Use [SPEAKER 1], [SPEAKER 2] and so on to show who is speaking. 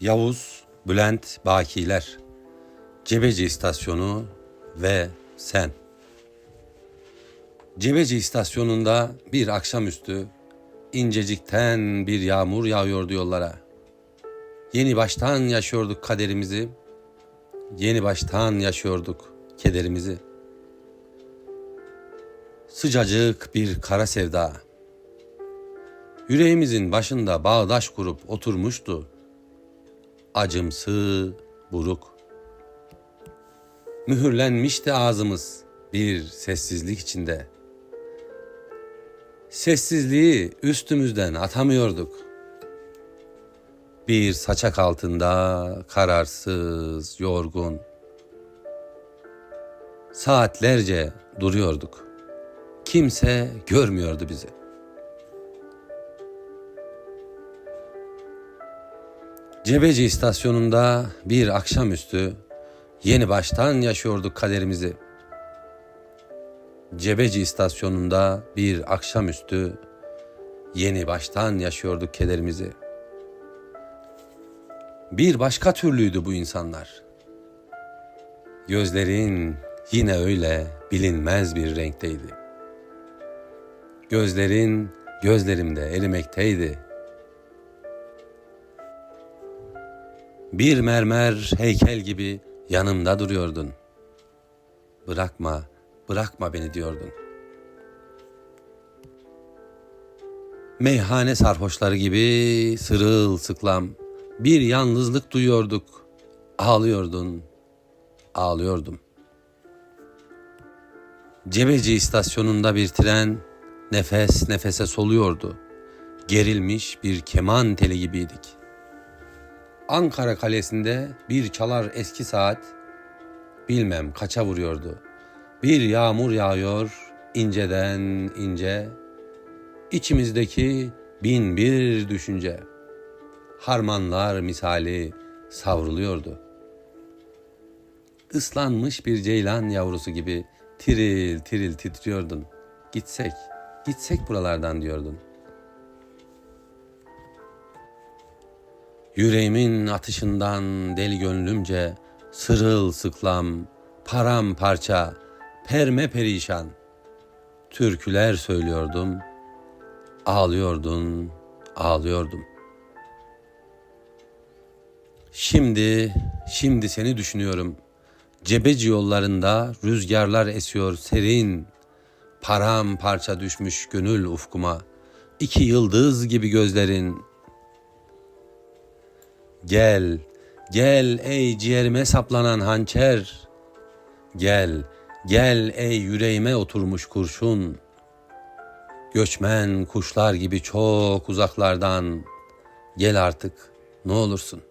[SPEAKER 1] Yavuz, Bülent, Bakiler, Cebeci İstasyonu ve sen. Cebeci İstasyonu'nda bir akşamüstü incecikten bir yağmur yağıyordu yollara. Yeni baştan yaşıyorduk kaderimizi, yeni baştan yaşıyorduk kederimizi. Sıcacık bir kara sevda. Yüreğimizin başında bağdaş kurup oturmuştu. Acımsı, buruk. Mühürlenmişti ağzımız bir sessizlik içinde. Sessizliği üstümüzden atamıyorduk. Bir saçak altında kararsız, yorgun. Saatlerce duruyorduk. Kimse görmüyordu bizi. Cebeci istasyonunda bir akşamüstü yeni baştan yaşıyorduk kaderimizi. Cebeci istasyonunda bir akşamüstü yeni baştan yaşıyorduk kederimizi. Bir başka türlüydü bu insanlar. Gözlerin yine öyle bilinmez bir renkteydi. Gözlerin gözlerimde erimekteydi. Bir mermer heykel gibi yanımda duruyordun. Bırakma, bırakma beni diyordun. Meyhane sarhoşları gibi sırılsıklam bir yalnızlık duyuyorduk. Ağlıyordun, ağlıyordum. Cebeci istasyonunda bir tren nefes nefese soluyordu. Gerilmiş bir keman teli gibiydik. Ankara Kalesi'nde bir çalar eski saat bilmem kaça vuruyordu. Bir yağmur yağıyor inceden ince. İçimizdeki bin bir düşünce harmanlar misali savruluyordu. Islanmış bir ceylan yavrusu gibi tiril tiril titriyordun. Gitsek, gitsek buralardan diyordun. Yüreğimin atışından deli gönlümce sırılsıklam, paramparça, perme perişan. Türküler söylüyordum, ağlıyordun, ağlıyordum. Şimdi, şimdi seni düşünüyorum. Cebeci yollarında rüzgarlar esiyor serin. Paramparça düşmüş gönül ufkuma. İki yıldız gibi gözlerin. Gel, gel ey ciğerime saplanan hançer. Gel, gel ey yüreğime oturmuş kurşun. Göçmen kuşlar gibi çok uzaklardan gel artık ne olursun.